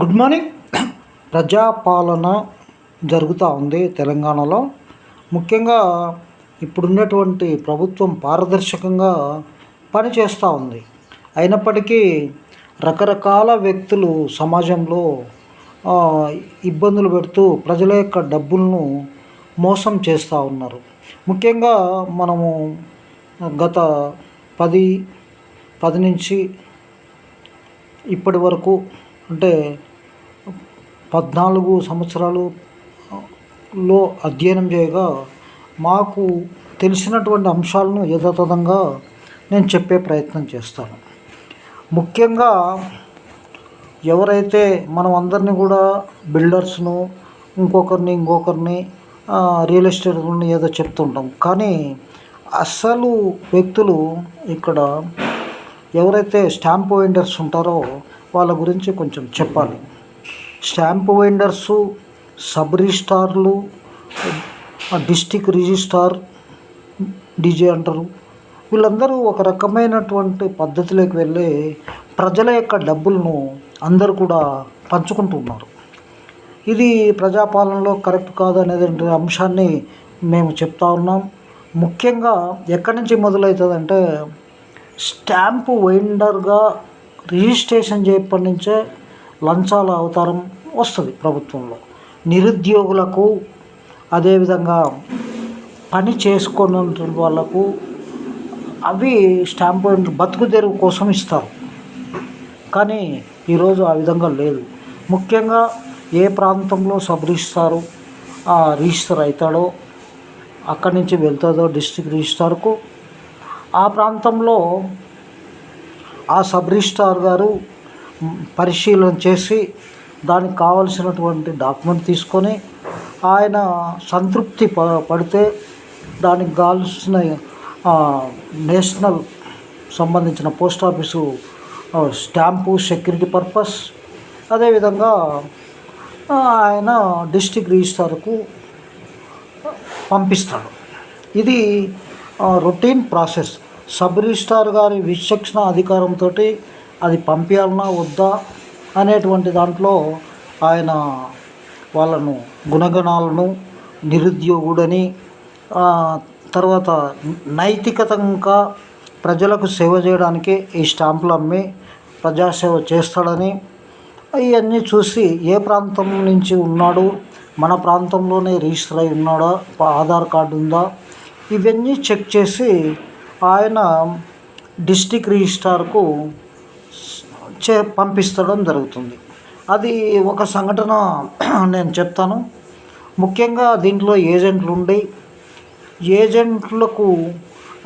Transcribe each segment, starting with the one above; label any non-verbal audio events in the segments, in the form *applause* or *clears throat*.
Good morning. ప్రజాపాలన జరుగుతూ ఉంది తెలంగాణలో. ముఖ్యంగా ఇప్పుడున్నటువంటి ప్రభుత్వం పారదర్శకంగా పనిచేస్తూ ఉంది. అయినప్పటికీ రకరకాల వ్యక్తులు సమాజంలో ఇబ్బందులు పెడుతూ ప్రజల యొక్క డబ్బులను మోసం చేస్తూ ఉన్నారు. ముఖ్యంగా మనము గత పది పది నుంచి ఇప్పటి వరకు అంటే పద్నాలుగు సంవత్సరాలు లో అధ్యయనం చేయగా మాకు తెలిసినటువంటి అంశాలను యథాతథంగా నేను చెప్పే ప్రయత్నం చేస్తాను. ముఖ్యంగా ఎవరైతే మనం అందరినీ కూడా బిల్డర్స్ను ఇంకొకరిని ఇంకొకరిని రియల్ ఎస్టేట్ని ఏదో చెప్తుంటాం. కానీ అసలు వ్యక్తులు ఇక్కడ ఎవరైతే స్టాంప్ వెండర్స్ ఉంటారో వాళ్ళ గురించి కొంచెం చెప్పాలి. స్టాంప్ వెండర్సు సబ్ రిజిస్టార్లు డిస్టిక్ రిజిస్టార్ డీజే అంటారు. వీళ్ళందరూ ఒక రకమైనటువంటి పద్ధతిలోకి వెళ్ళి ప్రజల యొక్క డబ్బులను అందరూ కూడా పంచుకుంటున్నారు ఇది ప్రజాపాలనలో కరెక్ట్ కాదు అనేది అంశాన్ని మేము చెప్తా ఉన్నాం. ముఖ్యంగా ఎక్కడి నుంచి మొదలవుతుందంటే స్టాంపు వెండర్గా రిజిస్ట్రేషన్ చేయప్పటి నుంచే లంచాల అవతారం వస్తుంది ప్రభుత్వంలో. నిరుద్యోగులకు అదేవిధంగా పని చేసుకున్న వాళ్ళకు అవి స్టాంపు వెండర్ బతుకు తెరువు కోసం ఇస్తారు. కానీ ఈరోజు ఆ విధంగా లేదు. ముఖ్యంగా ఏ ప్రాంతంలో సబ్ రిజిస్టారు ఆ రిజిస్టర్ అవుతాడో అక్కడి నుంచి వెళ్తుందో డిస్ట్రిక్ట్ రిజిస్టార్కు ఆ ప్రాంతంలో ఆ సబ్ రిజిస్ట్రార్ గారు పరిశీలన చేసి దానికి కావలసినటువంటి డాక్యుమెంట్ తీసుకొని ఆయన సంతృప్తి ప పడితే దానికి కావాల్సిన నేషనల్ సంబంధించిన post office stamp security purpose అదేవిధంగా ఆయన డిస్టిక్ రిజిస్ట్రార్కు పంపిస్తాడు. ఇది రొటీన్ ప్రాసెస్. సబ్ రిజిస్టార్ గారి విచక్షణ అధికారంతో అది పంపించాలన్నా వద్దా అనేటువంటి దాంట్లో ఆయన వాళ్ళను గుణగణాలను నిరుద్యోగుడని తర్వాత నైతికతంగా ప్రజలకు సేవ చేయడానికి ఈ స్టాంపులు అమ్మి ప్రజాసేవ చేస్తాడని ఇవన్నీ చూసి ఏ ప్రాంతం నుంచి ఉన్నాడు మన ప్రాంతంలోనే రిజిస్టర్ అయి ఉన్నాడా ఆధార్ కార్డు ఉందా ఇవన్నీ చెక్ చేసి ఆయన డిస్టిక్ రిజిస్టార్కు చే పంపిస్తడం జరుగుతుంది. అది ఒక సంఘటన నేను చెప్తాను. ముఖ్యంగా దీంట్లో ఏజెంట్లు ఉండి ఏజెంట్లకు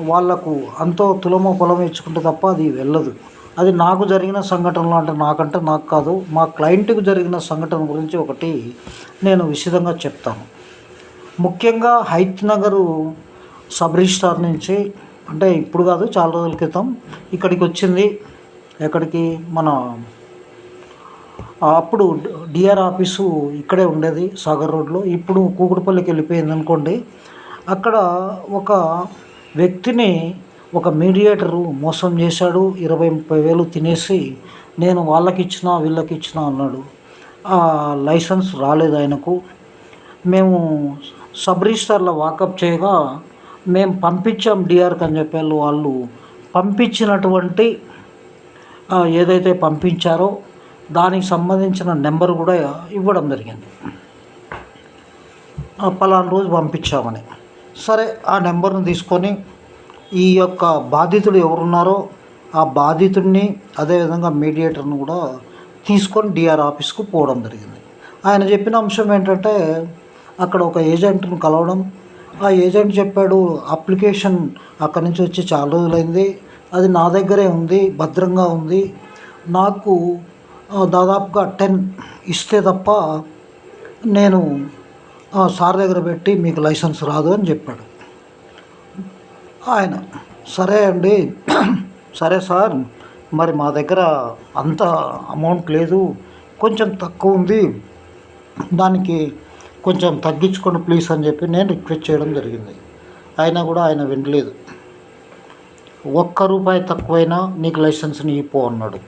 వాళ్ళకు అంతో తులమో పొలం ఇచ్చుకుంటే తప్ప అది వెళ్ళదు. అది నాకు జరిగిన సంఘటనలు అంటే నాకంటే నాకు కాదు మా క్లయింట్కి జరిగిన సంఘటన గురించి ఒకటి నేను విశదంగా చెప్తాను. ముఖ్యంగా హైత్ నగరు సబ్ రిజిస్టార్ నుంచి అంటే ఇప్పుడు కాదు చాలా రోజుల క్రితం ఇక్కడికి వచ్చింది. ఎక్కడికి? మన అప్పుడు డిఆర్ ఆఫీసు ఇక్కడే ఉండేది సాగర్ రోడ్లో. ఇప్పుడు కూకుడుపల్లికి వెళ్ళిపోయింది అనుకోండి అక్కడ ఒక వ్యక్తిని ఒక మీడియేటరు మోసం చేశాడు ఇరవై ముప్పై వేలు తినేసి నేను వాళ్ళకి ఇచ్చిన వీళ్ళకి ఇచ్చిన అన్నాడు. ఆ లైసెన్స్ రాలేదు ఆయనకు. మేము సబ్ రిజిస్టర్లో వాకప్ చేయగా మేము పంపించాం డిఆర్కి అని చెప్పారు వాళ్ళు పంపించినటువంటి ఏదైతే పంపించారో దానికి సంబంధించిన నెంబర్ కూడా ఇవ్వడం జరిగింది. పలానా రోజు పంపించామని. సరే ఆ నెంబర్ను తీసుకొని ఈ యొక్క బాధితుడు ఎవరున్నారో ఆ బాధితుడిని అదేవిధంగా మీడియేటర్ను కూడా తీసుకొని డిఆర్ ఆఫీస్కు పోవడం జరిగింది. ఆయన చెప్పిన అంశం ఏంటంటే అక్కడ ఒక ఏజెంట్ను కలవడం ఆ ఏజెంట్ చెప్పాడు అప్లికేషన్ అక్కడి నుంచి వచ్చి చాలా రోజులైంది. అది నా దగ్గరే ఉంది భద్రంగా ఉంది. నాకు దాదాపుగా టెన్ ఇస్తే తప్ప నేను ఆ, సార్ దగ్గర పెట్టి మీకు లైసెన్స్ రాదు అని చెప్పాడు. ఆయన సరే అండి *clears throat* సరే సార్ మరి మా దగ్గర అంత అమౌంట్ లేదు కొంచెం తక్కువ ఉంది. దానికి కొంచెం తగ్గించుకోండి ప్లీజ్ అని చెప్పి నేను రిక్వెస్ట్ చేయడం జరిగింది. అయినా కూడా ఆయన వినలేదు. ఒక్క రూపాయి తక్కువైనా నీకు లైసెన్స్ నీ పో అన్నాడు.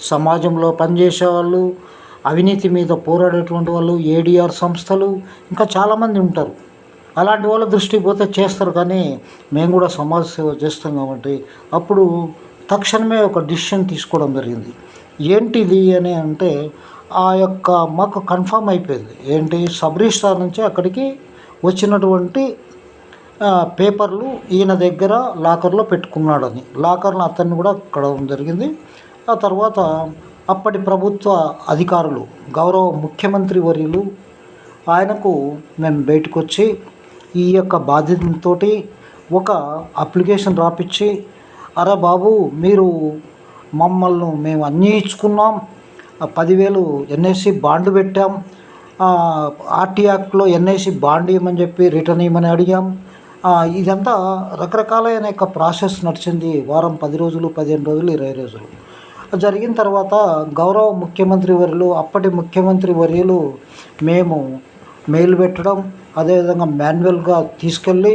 సమాజంలో పనిచేసే వాళ్ళు అవినీతి మీద పోరాడేటువంటి వాళ్ళు ఏడిఆర్ సంస్థలు ఇంకా చాలామంది ఉంటారు. అలాంటి వాళ్ళ దృష్టికి పోతే చేస్తారు కానీ మేము కూడా సమాజ సేవ చేస్తాం కాబట్టి అప్పుడు తక్షణమే ఒక డిసిషన్ తీసుకోవడం జరిగింది. ఏంటిది అని అంటే ఆ యొక్క మాకు కన్ఫామ్ అయిపోయింది. ఏంటి? సబ్ రిజిస్ట్రార్ నుంచి అక్కడికి వచ్చినటువంటి పేపర్లు ఈయన దగ్గర లాకర్లో పెట్టుకున్నాడని. లాకర్లో అతన్ని కూడా కడవడం జరిగింది. ఆ తర్వాత అప్పటి ప్రభుత్వ అధికారులు గౌరవ ముఖ్యమంత్రి వర్యులు ఆయనకు మేము బయటకు వచ్చి ఈ యొక్క బాధ్యతతోటి ఒక అప్లికేషన్ రాపిచ్చి అరే బాబు మీరు మమ్మల్ని మేము అన్నీ ఇచ్చుకున్నాం పదివేలు ఎన్ఐసి బాండ్ పెట్టాం. ఆర్టీ యాక్ట్లో ఎన్ఐసి బాండ్ ఇవ్వమని చెప్పి రిటర్న్ ఇవ్వమని అడిగాం. ఇదంతా రకరకాలైన యొక్క ప్రాసెస్ నడిచింది. వారం పది రోజులు పదిహేను రోజులు ఇరవై రోజులు. జరిగిన తర్వాత గౌరవ ముఖ్యమంత్రి వర్యులు అప్పటి ముఖ్యమంత్రి వర్యులు మేము మెయిల్ పెట్టడం అదేవిధంగా మాన్యువల్గా తీసుకెళ్ళి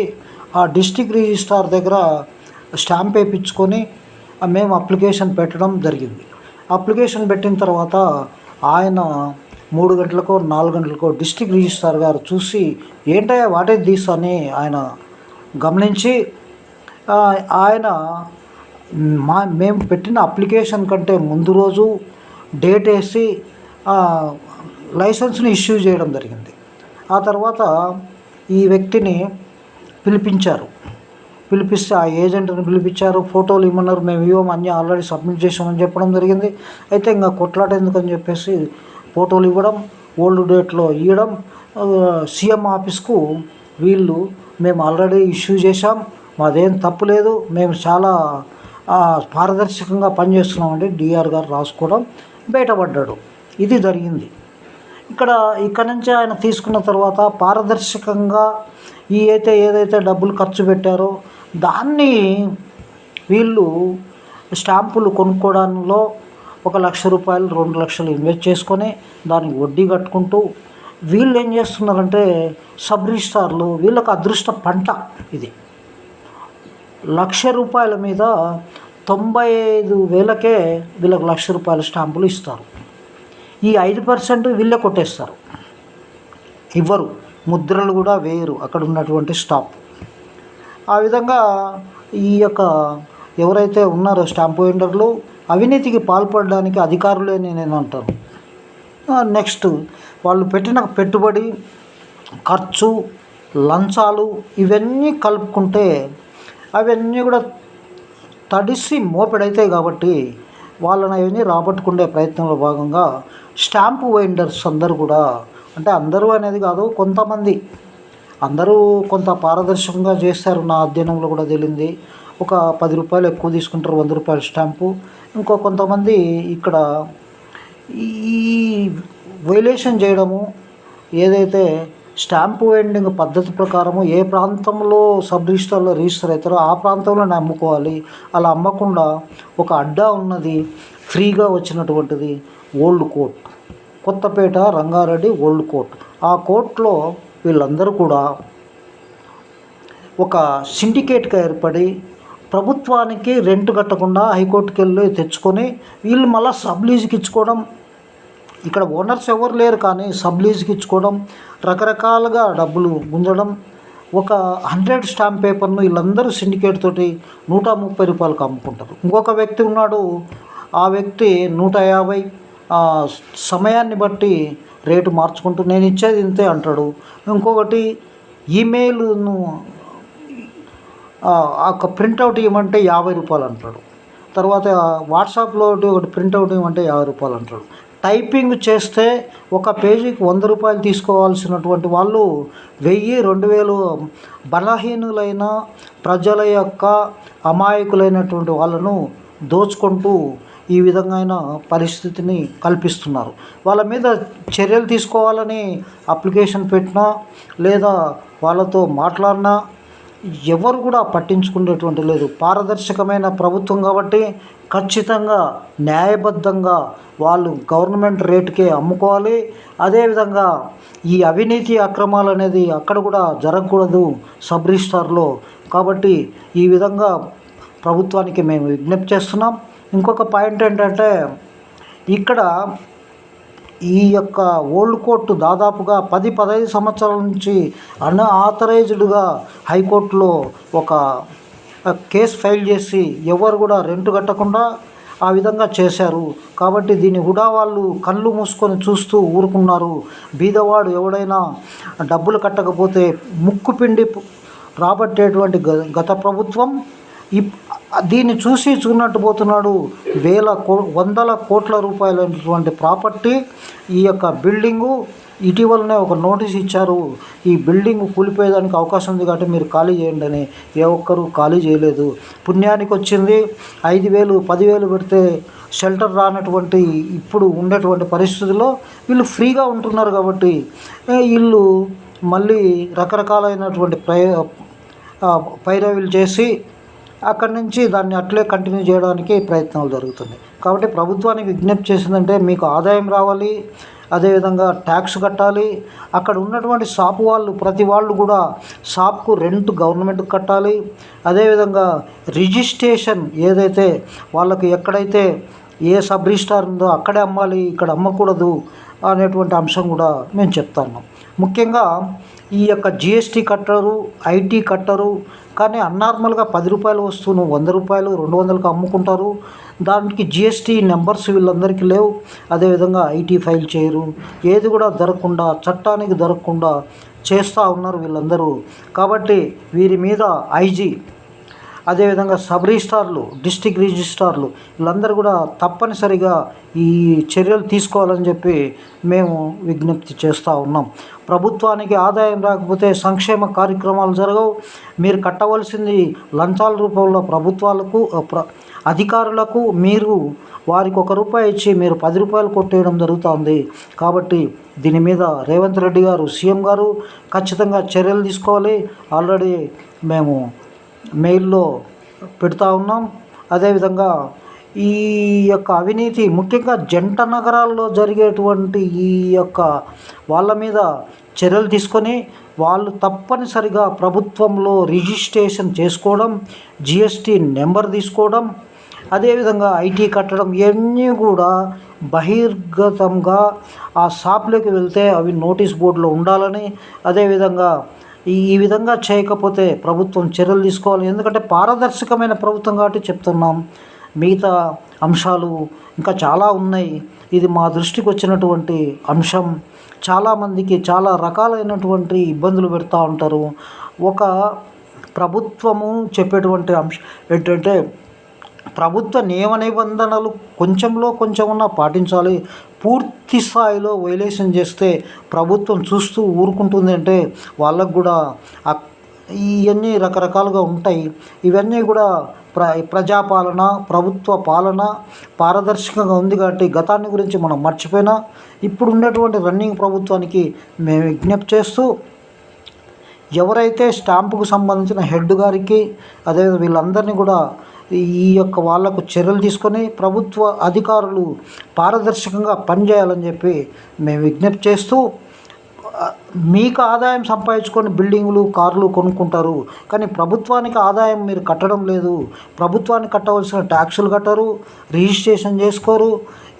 ఆ డిస్టిక్ రిజిస్ట్రార్ దగ్గర స్టాంప్ వేయించుకొని మేము అప్లికేషన్ పెట్టడం జరిగింది. అప్లికేషన్ పెట్టిన తర్వాత ఆయన మూడు గంటలకో నాలుగు గంటలకో డిస్టిక్ రిజిస్ట్రార్ గారు చూసి ఏంటయ్యా వాటే దీస్ అని ఆయన గమనించి ఆయన మా మేము పెట్టిన అప్లికేషన్ కంటే ముందు రోజు డేట్ వేసి లైసెన్స్ని ఇష్యూ చేయడం జరిగింది. ఆ తర్వాత ఈ వ్యక్తిని పిలిపించారు. పిలిపిస్తే ఆ ఏజెంట్ని పిలిపించారు ఫోటోలు ఇమ్మన్నారు మేము ఇవ్వము అన్నీ ఆల్రెడీ సబ్మిట్ చేసామని చెప్పడం జరిగింది. అయితే ఇంకా కొట్లాట ఎందుకని చెప్పేసి ఫోటోలు ఇవ్వడం ఓల్డ్ డేట్లో ఇవ్వడం సీఎం ఆఫీస్కు వీళ్ళు మేము ఆల్రెడీ ఇష్యూ చేశాం మాదేం తప్పు లేదు మేము చాలా పారదర్శకంగా పనిచేస్తున్నామండి డిఆర్ గారు రాసుకోవడం బయటపడ్డాడు. ఇది జరిగింది. ఇక్కడ ఇక్కడ నుంచి ఆయన తీసుకున్న తర్వాత పారదర్శకంగా ఈ అయితే ఏదైతే డబ్బులు ఖర్చు పెట్టారో దాన్ని వీళ్ళు స్టాంపులు కొనుక్కోవడంలో ఒక లక్ష రూపాయలు రెండు లక్షలు ఇన్వెస్ట్ చేసుకొని దానికి వడ్డీ కట్టుకుంటూ వీళ్ళు ఏం చేస్తున్నారంటే సబ్ రిజిస్టార్లు వీళ్ళకి అదృష్ట పంట ఇది. లక్ష రూపాయల మీద తొంభై ఐదు వేలకే వీళ్ళకి లక్ష రూపాయల స్టాంపులు ఇస్తారు. ఈ ఐదు పర్సెంట్ వీళ్ళే కొట్టేస్తారు. ఇవ్వరు. ముద్రలు కూడా వేయరు. అక్కడ ఉన్నటువంటి స్టాప్. ఆ విధంగా ఈ యొక్క ఎవరైతే ఉన్నారో స్టాంప్ వెండర్లు అవినీతికి పాల్పడడానికి అధికారులే నేను అంటాను. నెక్స్ట్ వాళ్ళు పెట్టిన పెట్టుబడి ఖర్చు లంచాలు ఇవన్నీ కలుపుకుంటే అవన్నీ కూడా తడిసి మోపెడవుతాయి కాబట్టి వాళ్ళని అవన్నీ రాబట్టుకునే ప్రయత్నంలో భాగంగా స్టాంపు వైండర్స్ అందరూ కూడా అంటే అందరూ అనేది కాదు కొంతమంది అందరూ కొంత పారదర్శకంగా చేస్తారు. నా అధ్యయనంలో కూడా తెలియంది ఒక పది రూపాయలు ఎక్కువ తీసుకుంటారు వంద రూపాయల స్టాంపు. ఇంకో కొంతమంది ఇక్కడ ఈ వైలేషన్ చేయడము ఏదైతే స్టాంపు వెండింగ్ పద్ధతి ప్రకారము ఏ ప్రాంతంలో సబ్ రిజిస్టర్లో రిజిస్టర్ అవుతారో ఆ ప్రాంతంలోనే అమ్ముకోవాలి. అలా అమ్మకుండా ఒక అడ్డా ఉన్నది ఫ్రీగా వచ్చినటువంటిది old court Kothapet Rangareddy old court ఆ కోర్టులో వీళ్ళందరూ కూడా ఒక సిండికేట్గా ఏర్పడి ప్రభుత్వానికి రెంట్ కట్టకుండా హైకోర్టుకి వెళ్ళి తెచ్చుకొని వీళ్ళు మళ్ళీ సబ్ లీజుకి ఇచ్చుకోవడం ఇక్కడ ఓనర్స్ ఎవరు లేరు కానీ సబ్లీజ్కి ఇచ్చుకోవడం రకరకాలుగా డబ్బులు గుంజడం ఒక హండ్రెడ్ స్టాంప్ పేపర్ను వీళ్ళందరూ సిండికేట్ తోటి నూట ముప్పై రూపాయలకు అమ్ముకుంటారు. ఇంకొక వ్యక్తి ఉన్నాడు ఆ వ్యక్తి నూట యాభై సమయాన్ని బట్టి రేటు మార్చుకుంటూ నేను ఇచ్చేది ఇంతే అంటాడు. ఇంకొకటి ఈమెయిల్ను ఆ ఒక ప్రింట్అవుట్ ఇవ్వమంటే యాభై రూపాయలు అంటాడు. తర్వాత వాట్సాప్లో ఒకటి ఒకటి ప్రింట్అవుట్ ఇవ్వమంటే యాభై రూపాయలు అంటాడు. టైపింగ్ చేస్తే ఒక పేజీకి వంద రూపాయలు తీసుకోవాల్సినటువంటి వాళ్ళు వెయ్యి రెండు వేలు బలహీనులైన ప్రజల యొక్క అమాయకులైనటువంటి వాళ్ళను దోచుకుంటూ ఈ విధంగా పరిస్థితిని కల్పిస్తున్నారు. వాళ్ళ మీద చర్యలు తీసుకోవాలని అప్లికేషన్ పెట్టినా లేదా వాళ్ళతో మాట్లాడినా ఎవరు కూడా పట్టించుకునేటువంటి లేదు. పారదర్శకమైన ప్రభుత్వం కాబట్టి ఖచ్చితంగా న్యాయబద్ధంగా వాళ్ళు గవర్నమెంట్ రేటుకే అమ్ముకోవాలి. అదేవిధంగా ఈ అవినీతి అక్రమాలు అనేది అక్కడ కూడా జరగకూడదు సబ్ రిజిస్టార్లో. కాబట్టి ఈ విధంగా ప్రభుత్వానికి మేము విజ్ఞప్తి చేస్తున్నాం. ఇంకొక పాయింట్ ఏంటంటే ఇక్కడ ఈ యొక్క ఓల్డ్ కోర్టు దాదాపుగా పది పదహైదు సంవత్సరాల నుంచి అన్ఆథరైజ్డ్గా హైకోర్టులో ఒక కేసు ఫైల్ చేసి ఎవరు కూడా రెంట్ కట్టకుండా ఆ విధంగా చేశారు. కాబట్టి దీన్ని కూడా వాళ్ళు కళ్ళు మూసుకొని చూస్తూ ఊరుకున్నారు. బీదవాడు ఎవడైనా డబ్బులు కట్టకపోతే ముక్కు పిండి రాబట్టేటువంటి గ- గత ప్రభుత్వం ఇప్ దీన్ని చూసి చూడనట్టు పోతున్నాడు వేల కో వందల కోట్ల రూపాయలైనటువంటి ప్రాపర్టీ ఈ యొక్క బిల్డింగు ఇటీవలనే ఒక నోటీస్ ఇచ్చారు ఈ బిల్డింగ్ కూలిపోయేదానికి అవకాశం ఉంది కాబట్టి మీరు ఖాళీ చేయండి అని. ఏ ఒక్కరూ ఖాళీ చేయలేదు. పుణ్యానికి వచ్చింది ఐదు వేలు పదివేలు పెడితే షెల్టర్ రానటువంటి ఇప్పుడు ఉండేటువంటి పరిస్థితుల్లో వీళ్ళు ఫ్రీగా ఉంటున్నారు కాబట్టి వీళ్ళు మళ్ళీ రకరకాలైనటువంటి ప్రయ పైరవీలు చేసి అక్కడి నుంచి దాన్ని అట్లే కంటిన్యూ చేయడానికి ప్రయత్నాలు జరుగుతున్నాయి. కాబట్టి ప్రభుత్వానికి విజ్ఞప్తి చేసిందంటే మీకు ఆదాయం రావాలి అదేవిధంగా ట్యాక్స్ కట్టాలి. అక్కడ ఉన్నటువంటి షాపు వాళ్ళు ప్రతి వాళ్ళు కూడా షాప్కు రెంట్ గవర్నమెంట్కి కట్టాలి. అదేవిధంగా రిజిస్ట్రేషన్ ఏదైతే వాళ్ళకి ఎక్కడైతే ఏ సబ్ రిజిస్టార్ ఉందో అక్కడే అమ్మాలి ఇక్కడ అమ్మకూడదు అనేటువంటి అంశం కూడా మేము చెప్తాను ముఖ్యంగా ఈ యొక్క జిఎస్టీ కట్టరు ఐటీ కట్టరు కానీ అన్నార్మల్గా పది రూపాయల వస్తువును వంద రూపాయలు రెండు వందలకు అమ్ముకుంటారు. దానికి జిఎస్టీ నెంబర్స్ వీళ్ళందరికీ లేవు. అదేవిధంగా ఐటీ ఫైల్ చేయరు. ఏది కూడా దొరకకుండా చట్టానికి దొరకకుండా చేస్తూ ఉన్నారు వీళ్ళందరూ. కాబట్టి వీరి మీద ఐజీ అదేవిధంగా సబ్ రిజిస్టార్లు డిస్టిక్ రిజిస్టార్లు వీళ్ళందరూ కూడా తప్పనిసరిగా ఈ చర్యలు తీసుకోవాలని చెప్పి మేము విజ్ఞప్తి చేస్తూ ఉన్నాం. ప్రభుత్వానికి ఆదాయం రాకపోతే సంక్షేమ కార్యక్రమాలు జరగవు. మీరు కట్టవలసింది లంచాల రూపంలో ప్రభుత్వాలకు ప్ర అధికారులకు మీరు వారికి ఒక రూపాయి ఇచ్చి మీరు పది రూపాయలు కొట్టేయడం జరుగుతుంది. కాబట్టి దీని మీద రేవంత్ రెడ్డి గారు సీఎం గారు ఖచ్చితంగా చర్యలు తీసుకోవాలి. ఆల్రెడీ మేము మెయిల్లో పెడతా ఉన్నాం. అదేవిధంగా ఈ యొక్క అవినీతి ముఖ్యంగా జంట నగరాల్లో జరిగేటువంటి ఈ యొక్క వాళ్ళ మీద చర్యలు తీసుకొని వాళ్ళు తప్పనిసరిగా ప్రభుత్వంలో రిజిస్ట్రేషన్ చేసుకోవడం జిఎస్టీ నెంబర్ తీసుకోవడం అదేవిధంగా ఐటీ కట్టడం ఇవన్నీ కూడా బహిర్గతంగా ఆ షాప్లోకి వెళ్తే అవి నోటీస్ బోర్డులో ఉండాలని అదేవిధంగా ఈ విధంగా చేయకపోతే ప్రభుత్వం చర్యలు తీసుకోవాలి. ఎందుకంటే పారదర్శకమైన ప్రభుత్వం కాబట్టి చెప్తున్నాం. మిగతా అంశాలు ఇంకా చాలా ఉన్నాయి. ఇది మా దృష్టికి వచ్చినటువంటి అంశం. చాలామందికి చాలా రకాలైనటువంటి ఇబ్బందులు పెడతా ఉంటారు. ఒక ప్రభుత్వము చెప్పేటువంటి అంశం ఏంటంటే ప్రభుత్వ నియమ నిబంధనలు కొంచెంలో కొంచెమన్నా పాటించాలి. పూర్తి స్థాయిలో వైలేషన్ చేస్తే ప్రభుత్వం చూస్తూ ఊరుకుంటుంది అంటే వాళ్ళకు కూడా ఇవన్నీ రకరకాలుగా ఉంటాయి. ఇవన్నీ కూడా ప్ర ప్రజాపాలన ప్రభుత్వ పాలన పారదర్శకంగా ఉంది కాబట్టి గతాన్ని గురించి మనం మర్చిపోయినా ఇప్పుడు ఉన్నటువంటి రన్నింగ్ ప్రభుత్వానికి మేము విజ్ఞప్తి చేస్తూ ఎవరైతే స్టాంపుకు సంబంధించిన హెడ్ గారికి అదే వీళ్ళందరినీ కూడా ఈ యొక్క వాళ్ళకు చర్యలు తీసుకొని ప్రభుత్వ అధికారులు పారదర్శకంగా పనిచేయాలని చెప్పి మేము విజ్ఞప్తి చేస్తూ మీకు ఆదాయం సంపాదించుకొని బిల్డింగులు కార్లు కొనుక్కుంటారు. కానీ ప్రభుత్వానికి ఆదాయం మీరు కట్టడం లేదు. ప్రభుత్వానికి కట్టవలసిన ట్యాక్సులు కట్టరు రిజిస్ట్రేషన్ చేసుకోరు.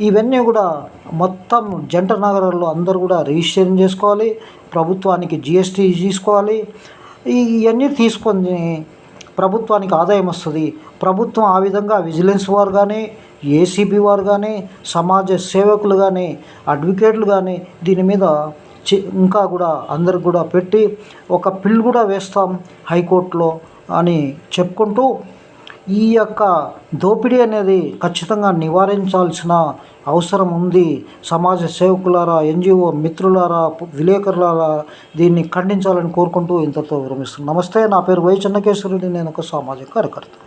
ఇవన్నీ కూడా మొత్తం జంట నగరాల్లో అందరూ కూడా రిజిస్ట్రేషన్ చేసుకోవాలి ప్రభుత్వానికి జిఎస్టీ తీసుకోవాలి. ఇవన్నీ తీసుకొని ప్రభుత్వానికి ఆదాయం వస్తుంది. ప్రభుత్వం ఆ విధంగా విజిలెన్స్ వారు కానీ ఏసీబీ వారు కానీ సమాజ సేవకులు కానీ అడ్వకేట్లు కానీ దీని మీద ఇంకా కూడా అందరికి కూడా పెట్టి ఒక పిల్ కూడా వేస్తాం హైకోర్టులో అని చెప్పుకుంటూ ఈ యొక్క దోపిడీ అనేది ఖచ్చితంగా నివారించాల్సిన అవసరం ఉంది. సమాజ సేవకులారా ఎన్జిఓ మిత్రులారా విలేకరులారా దీన్ని ఖండించాలని కోరుకుంటూ ఇంతతో విరమిస్తున్నాను నమస్తే నా పేరు వై చెన్నకేశ్వరుడి నేను ఒక సామాజిక కార్యకర్త.